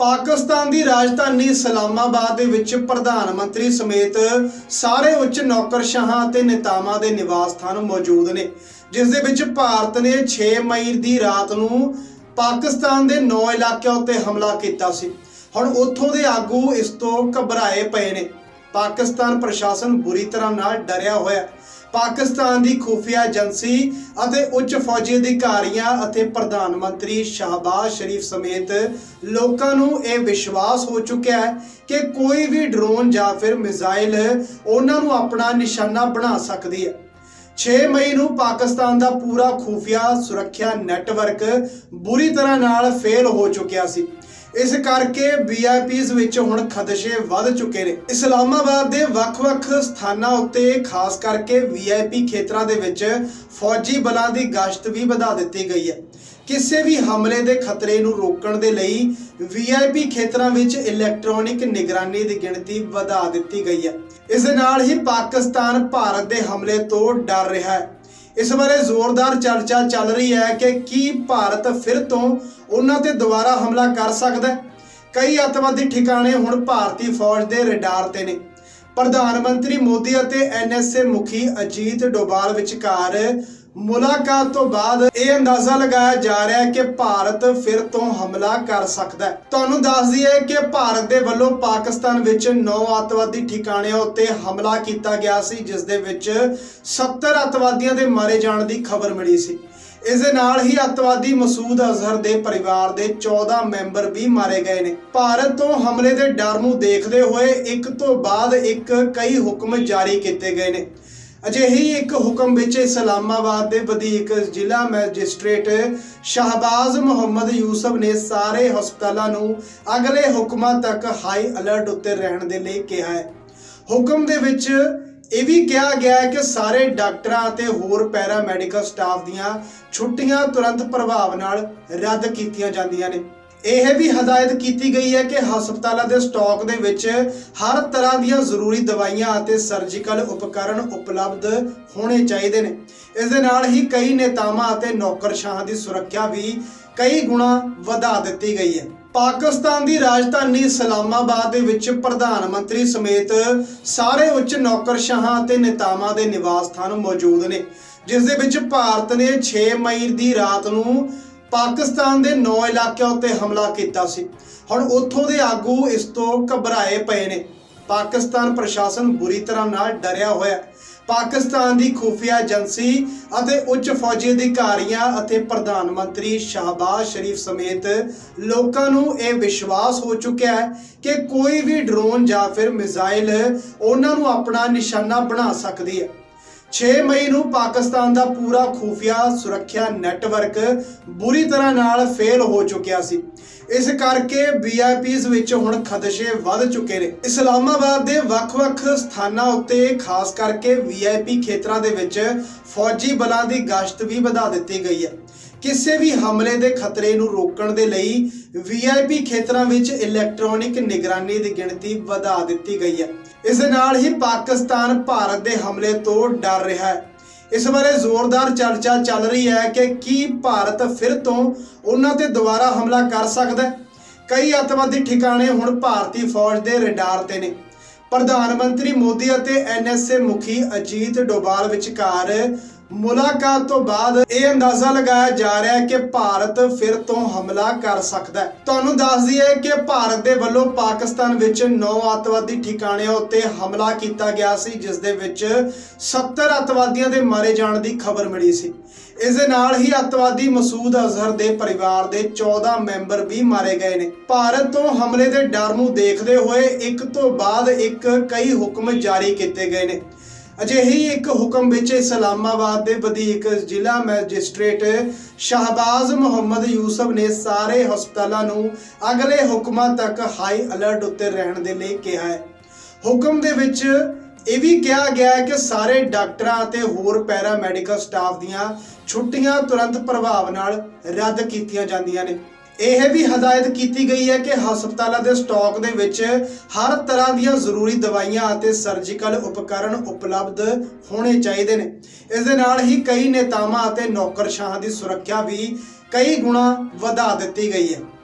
ਪਾਕਿਸਤਾਨ ਦੀ ਰਾਜਧਾਨੀ ਇਸਲਾਮਾਬਾਦ ਦੇ ਵਿੱਚ ਪ੍ਰਧਾਨ ਮੰਤਰੀ ਸਮੇਤ ਸਾਰੇ ਉੱਚ ਨੌਕਰਸ਼ਾਹਾਂ ਅਤੇ ਨੇਤਾਵਾਂ ਦੇ ਨਿਵਾਸ ਸਥਾਨ ਮੌਜੂਦ ਨੇ, ਜਿਸ ਦੇ ਵਿੱਚ ਭਾਰਤ ਨੇ 6 ਮਈ ਦੀ ਰਾਤ ਨੂੰ ਪਾਕਿਸਤਾਨ ਦੇ 9 ਇਲਾਕਿਆਂ ਉੱਤੇ ਹਮਲਾ ਕੀਤਾ ਸੀ। ਹੁਣ ਉੱਥੋਂ ਦੇ ਆਗੂ ਇਸ ਤੋਂ ਘਬਰਾਏ ਪਏ ਨੇ। ਪਾਕਿਸਤਾਨ ਪ੍ਰਸ਼ਾਸਨ ਬੁਰੀ ਤਰ੍ਹਾਂ ਨਾਲ ਡਰਿਆ ਹੋਇਆ ਪਾਕਿਸਤਾਨ ਦੀ ਖੁਫੀਆ ਏਜੰਸੀ ਅਤੇ ਉੱਚ ਫੌਜੀ ਅਧਿਕਾਰੀਆਂ ਅਤੇ ਪ੍ਰਧਾਨ ਮੰਤਰੀ ਸ਼ਾਹਬਾਜ਼ ਸ਼ਰੀਫ ਸਮੇਤ ਲੋਕਾਂ ਨੂੰ ਇਹ ਵਿਸ਼ਵਾਸ ਹੋ ਚੁੱਕਿਆ ਹੈ ਕਿ ਕੋਈ ਵੀ ਡਰੋਨ ਜਾਂ ਫਿਰ ਮਿਜ਼ਾਈਲ ਉਹਨਾਂ ਨੂੰ ਆਪਣਾ ਨਿਸ਼ਾਨਾ ਬਣਾ ਸਕਦੀ ਹੈ। 6 ਮਈ ਨੂੰ ਪਾਕਿਸਤਾਨ ਦਾ ਪੂਰਾ ਖੂਫੀਆ ਸੁਰੱਖਿਆ ਨੈਟਵਰਕ ਬੁਰੀ ਤਰ੍ਹਾਂ ਨਾਲ ਫੇਲ ਹੋ ਚੁੱਕਿਆ ਸੀ। ਇਸ ਕਰਕੇ ਵੀਆਈਪੀਜ਼ ਵਿੱਚ ਹੁਣ ਖਦਸ਼ੇ ਵੱਧ ਚੁੱਕੇ ਨੇ। ਇਸਲਾਮਾਬਾਦ ਦੇ ਵੱਖ-ਵੱਖ ਸਥਾਨਾਂ ਉੱਤੇ ਖਾਸ ਕਰਕੇ ਵੀਆਈਪੀ ਖੇਤਰਾਂ ਦੇ ਵਿੱਚ ਫੌਜੀ ਬਲਾਂ ਦੀ ਗਸ਼ਤ ਵੀ ਵਧਾ ਦਿੱਤੀ ਗਈ ਹੈ। ਕਿਸੇ ਵੀ ਹਮਲੇ ਦੇ ਖਤਰੇ ਨੂੰ ਰੋਕਣ ਦੇ ਲਈ ਵੀਆਈਪੀ ਖੇਤਰਾਂ ਵਿੱਚ ਇਲੈਕਟ੍ਰੋਨਿਕ ਨਿਗਰਾਨੀ ਦੀ ਗਿਣਤੀ ਵਧਾ ਦਿੱਤੀ ਗਈ ਹੈ। ਇਸ ਦੇ ਨਾਲ ਹੀ ਪਾਕਿਸਤਾਨ ਭਾਰਤ ਦੇ ਹਮਲੇ ਤੋਂ ਡਰ ਰਿਹਾ ਹੈ। ਇਸ ਬਾਰੇ ਜ਼ੋਰਦਾਰ ਚਰਚਾ ਚੱਲ ਰਹੀ ਹੈ ਕਿ ਕੀ ਭਾਰਤ ਫਿਰ ਤੋਂ ਉਹਨਾਂ ਤੇ ਦੁਬਾਰਾ ਹਮਲਾ ਕਰ ਸਕਦਾ ਹੈ? ਕਈ ਅੱਤਵਾਦੀ ਠਿਕਾਣੇ ਹੁਣ ਭਾਰਤੀ ਫੌਜ ਦੇ ਰਡਾਰ ਤੇ ਨੇ। ਪ੍ਰਧਾਨ ਮੰਤਰੀ ਮੋਦੀ ਅਤੇ ਐਨਐਸਏ ਮੁਖੀ ਅਜੀਤ ਡੋਬਾਲ ਵਿਚਕਾਰ ਮੁਲਾਕਾਤ ਤੋਂ ਬਾਅਦ ਇਹ ਅੰਦਾਜ਼ਾ ਲਗਾਇਆ ਜਾ ਰਿਹਾ ਹੈ ਕਿ ਭਾਰਤ ਫਿਰ ਤੋਂ ਹਮਲਾ ਕਰ ਸਕਦਾ ਹੈ। ਤੁਹਾਨੂੰ ਦੱਸ ਦਈਏ ਕਿ ਭਾਰਤ ਦੇ ਵੱਲੋਂ ਪਾਕਿਸਤਾਨ ਵਿੱਚ 9 ਅੱਤਵਾਦੀ ਠਿਕਾਣਿਆਂ ਉੱਤੇ ਹਮਲਾ ਕੀਤਾ ਗਿਆ ਸੀ, ਜਿਸ ਦੇ ਵਿੱਚ 70 ਅੱਤਵਾਦੀਆਂ ਦੇ ਮਾਰੇ ਜਾਣ ਦੀ ਖਬਰ ਮਿਲੀ ਸੀ। ਇਸ ਦੇ ਨਾਲ ਹੀ ਅੱਤਵਾਦੀ ਮਸੂਦ ਅਜ਼ਹਰ ਦੇ ਪਰਿਵਾਰ ਦੇ 14 ਮੈਂਬਰ ਵੀ ਮਾਰੇ ਗਏ ਨੇ। ਭਾਰਤ ਤੋਂ ਹਮਲੇ ਦੇ ਡਰ ਨੂੰ ਦੇਖਦੇ ਹੋਏ ਇੱਕ ਤੋਂ ਬਾਅਦ ਇੱਕ ਕਈ ਹੁਕਮ ਜਾਰੀ ਕੀਤੇ ਗਏ ਨੇ। ਅਜਿਹੀ ਇੱਕ ਹੁਕਮ ਵਿੱਚ ਇਸਲਾਮਾਬਾਦ ਦੇ ਵਧੀਕ ਜ਼ਿਲ੍ਹਾ ਮੈਜਿਸਟ੍ਰੇਟ ਸ਼ਹਬਾਜ਼ ਮੁਹੰਮਦ ਯੂਸਫ ਨੇ ਸਾਰੇ ਹਸਪਤਾਲਾਂ ਨੂੰ ਅਗਲੇ ਹੁਕਮਾਂ ਤੱਕ ਹਾਈ ਅਲਰਟ ਉੱਤੇ ਰਹਿਣ ਦੇ ਲਈ ਕਿਹਾ ਹੈ। ਹੁਕਮ ਦੇ ਵਿੱਚ ਇਹ ਵੀ ਕਿਹਾ ਗਿਆ ਹੈ ਕਿ ਸਾਰੇ ਡਾਕਟਰਾਂ ਅਤੇ ਹੋਰ ਪੈਰਾ ਮੈਡੀਕਲ ਸਟਾਫ ਦੀਆਂ ਛੁੱਟੀਆਂ ਤੁਰੰਤ ਪ੍ਰਭਾਵ ਨਾਲ ਰੱਦ ਕੀਤੀਆਂ ਜਾਂਦੀਆਂ ਨੇ। ਇਹ ਵੀ ਹਦਾਇਤ ਕੀਤੀ ਗਈ ਹੈ ਕਿ ਹਸਪਤਾਲਾਂ ਦੇ ਸਟਾਕ ਦੇ ਵਿੱਚ ਹਰ ਤਰ੍ਹਾਂ ਦੀਆਂ ਜ਼ਰੂਰੀ ਦਵਾਈਆਂ ਅਤੇ ਸਰਜੀਕਲ ਉਪਕਰਨ ਉਪਲਬਧ ਹੋਣੇ ਚਾਹੀਦੇ ਨੇ। ਇਸ ਦੇ ਨਾਲ ਹੀ ਕਈ ਨੇਤਾਵਾਂ ਅਤੇ ਨੌਕਰਸ਼ਾਹਾਂ ਦੀ ਸੁਰੱਖਿਆ ਵੀ ਕਈ ਗੁਣਾ ਵਧਾ ਦਿੱਤੀ ਗਈ ਹੈ। ਪਾਕਿਸਤਾਨ ਦੀ ਰਾਜਧਾਨੀ ਇਸਲਾਮਾਬਾਦ ਦੇ ਵਿੱਚ ਪ੍ਰਧਾਨ ਮੰਤਰੀ ਸਮੇਤ ਸਾਰੇ ਉੱਚ ਨੌਕਰਸ਼ਾਹਾਂ ਅਤੇ ਨੇਤਾਵਾਂ ਦੇ ਨਿਵਾਸ ਸਥਾਨ ਮੌਜੂਦ ਨੇ, ਜਿਸ ਦੇ ਵਿੱਚ ਭਾਰਤ ਨੇ 6 ਮਈ ਦੀ ਰਾਤ ਨੂੰ ਪਾਕਿਸਤਾਨ ਦੇ 9 ਇਲਾਕਿਆਂ ਉੱਤੇ ਹਮਲਾ ਕੀਤਾ ਸੀ। ਹੁਣ ਉੱਥੋਂ ਦੇ ਆਗੂ ਇਸ ਤੋਂ ਘਬਰਾਏ ਪਏ ਨੇ। ਪਾਕਿਸਤਾਨ ਪ੍ਰਸ਼ਾਸਨ ਬੁਰੀ ਤਰ੍ਹਾਂ ਨਾਲ ਡਰਿਆ ਹੋਇਆ ਪਾਕਿਸਤਾਨ ਦੀ ਖੁਫੀਆ ਏਜੰਸੀ ਅਤੇ ਉੱਚ ਫੌਜੀ ਅਧਿਕਾਰੀਆਂ ਅਤੇ ਪ੍ਰਧਾਨ ਮੰਤਰੀ ਸ਼ਾਹਬਾਜ਼ ਸ਼ਰੀਫ ਸਮੇਤ ਲੋਕਾਂ ਨੂੰ ਇਹ ਵਿਸ਼ਵਾਸ ਹੋ ਚੁੱਕਿਆ ਹੈ ਕਿ ਕੋਈ ਵੀ ਡਰੋਨ ਜਾਂ ਫਿਰ ਮਿਜ਼ਾਈਲ ਉਹਨਾਂ ਨੂੰ ਆਪਣਾ ਨਿਸ਼ਾਨਾ ਬਣਾ ਸਕਦੀ ਹੈ। 6 ਮਈ ਨੂੰ ਪਾਕਿਸਤਾਨ ਦਾ ਪੂਰਾ ਖੂਫੀਆ ਸੁਰੱਖਿਆ ਨੈਟਵਰਕ ਬੁਰੀ ਤਰ੍ਹਾਂ ਨਾਲ ਫੇਲ ਹੋ ਚੁੱਕਿਆ ਸੀ। ਇਸ ਕਰਕੇ ਵੀਆਈਪੀਜ਼ ਵਿੱਚ ਹੁਣ ਖਦਸ਼ੇ ਵੱਧ ਚੁੱਕੇ ਨੇ। ਇਸਲਾਮਾਬਾਦ ਦੇ ਵੱਖ-ਵੱਖ ਸਥਾਨਾਂ ਉੱਤੇ ਖਾਸ ਕਰਕੇ ਵੀਆਈਪੀ ਖੇਤਰਾਂ ਦੇ ਵਿੱਚ ਫੌਜੀ ਬਲਾਂ ਦੀ ਗਸ਼ਤ ਵੀ ਵਧਾ ਦਿੱਤੀ ਗਈ ਹੈ। ਕਿਸੇ ਵੀ ਹਮਲੇ ਦੇ ਖਤਰੇ ਨੂੰ ਰੋਕਣ ਦੇ ਲਈ ਵੀਆਈਪੀ ਖੇਤਰਾਂ ਵਿੱਚ ਇਲੈਕਟ੍ਰੋਨਿਕ ਨਿਗਰਾਨੀ ਦੀ ਗਿਣਤੀ ਵਧਾ ਦਿੱਤੀ ਗਈ ਹੈ। ਇਸ ਦੇ ਨਾਲ ਹੀ ਪਾਕਿਸਤਾਨ ਭਾਰਤ ਦੇ ਹਮਲੇ ਤੋਂ ਡਰ ਰਿਹਾ ਹੈ। ਇਸ ਬਾਰੇ ਜ਼ੋਰਦਾਰ ਚਰਚਾ ਚੱਲ ਰਹੀ ਹੈ ਕਿ ਕੀ ਭਾਰਤ ਫਿਰ ਤੋਂ ਉਹਨਾਂ ਤੇ ਦੁਬਾਰਾ ਹਮਲਾ ਕਰ ਸਕਦਾ ਹੈ? ਕਈ ਅੱਤਵਾਦੀ ਠਿਕਾਣੇ ਹੁਣ ਭਾਰਤੀ ਫੌਜ ਦੇ ਰਡਾਰ ਤੇ ਨੇ। ਪ੍ਰਧਾਨ ਮੰਤਰੀ ਮੋਦੀ ਅਤੇ ਐਨਐਸਏ ਮੁਖੀ ਅਜੀਤ ਡੋਬਾਲ ਵਿਚਕਾਰ ਮੁਲਾਕਾਤ ਤੋਂ ਬਾਅਦ ਇਹ ਅੰਦਾਜ਼ਾ ਲਗਾਇਆ ਜਾ ਰਿਹਾ ਹੈ ਕਿ ਭਾਰਤ ਫਿਰ ਤੋਂ ਹਮਲਾ ਕਰ ਸਕਦਾ ਹੈ। ਤੁਹਾਨੂੰ ਦੱਸ ਦਈਏ ਕਿ ਭਾਰਤ ਦੇ ਵੱਲੋਂ ਪਾਕਿਸਤਾਨ ਵਿੱਚ 9 ਅੱਤਵਾਦੀ ਠਿਕਾਣਿਆਂ ਉੱਤੇ ਹਮਲਾ ਕੀਤਾ ਗਿਆ ਸੀ, ਜਿਸ ਦੇ ਵਿੱਚ 70 ਅੱਤਵਾਦੀਆਂ ਦੇ ਮਾਰੇ ਜਾਣ ਦੀ ਖਬਰ ਮਿਲੀ ਸੀ। ਇਸ ਦੇ ਨਾਲ ਹੀ ਅੱਤਵਾਦੀ ਮਸੂਦ ਅਜ਼ਹਰ ਦੇ ਪਰਿਵਾਰ ਦੇ 14 ਮੈਂਬਰ ਵੀ ਮਾਰੇ ਗਏ ਨੇ। ਭਾਰਤ ਤੋਂ ਹਮਲੇ ਦੇ ਡਰ ਨੂੰ ਦੇਖਦੇ ਹੋਏ ਇੱਕ ਤੋਂ ਬਾਅਦ ਇੱਕ ਕਈ ਹੁਕਮ ਜਾਰੀ ਕੀਤੇ ਗਏ ਨੇ। ਅਜਿਹੀ ਇੱਕ ਹੁਕਮ ਵਿੱਚ ਇਸਲਾਮਾਬਾਦ ਦੇ ਵਧੀਕ ਜ਼ਿਲ੍ਹਾ ਮੈਜਿਸਟ੍ਰੇਟ ਸ਼ਹਬਾਜ਼ ਮੁਹੰਮਦ ਯੂਸਫ ਨੇ ਸਾਰੇ ਹਸਪਤਾਲਾਂ ਨੂੰ ਅਗਲੇ ਹੁਕਮਾਂ ਤੱਕ ਹਾਈ ਅਲਰਟ ਉੱਤੇ ਰਹਿਣ ਦੇ ਲਈ ਕਿਹਾ ਹੈ। ਹੁਕਮ ਦੇ ਵਿੱਚ ਇਹ ਵੀ ਕਿਹਾ ਗਿਆ ਹੈ ਕਿ ਸਾਰੇ ਡਾਕਟਰਾਂ ਅਤੇ ਹੋਰ ਪੈਰਾ ਮੈਡੀਕਲ ਸਟਾਫ ਦੀਆਂ ਛੁੱਟੀਆਂ ਤੁਰੰਤ ਪ੍ਰਭਾਵ ਨਾਲ ਰੱਦ ਕੀਤੀਆਂ ਜਾਂਦੀਆਂ ਨੇ। ਇਹ ਵੀ ਹਦਾਇਤ ਕੀਤੀ ਗਈ ਹੈ ਕਿ ਹਸਪਤਾਲਾਂ ਦੇ ਸਟਾਕ ਦੇ ਵਿੱਚ ਹਰ ਤਰ੍ਹਾਂ ਦੀਆਂ ਜ਼ਰੂਰੀ ਦਵਾਈਆਂ ਅਤੇ ਸਰਜੀਕਲ ਉਪਕਰਣ ਉਪਲਬਧ ਹੋਣੇ ਚਾਹੀਦੇ ਨੇ। ਇਸ ਦੇ ਨਾਲ ਹੀ ਕਈ ਨੇਤਾਵਾਂ ਅਤੇ ਨੌਕਰਸ਼ਾਹਾਂ ਦੀ ਸੁਰੱਖਿਆ ਵੀ ਕਈ ਗੁਣਾ ਵਧਾ ਦਿੱਤੀ ਗਈ ਹੈ।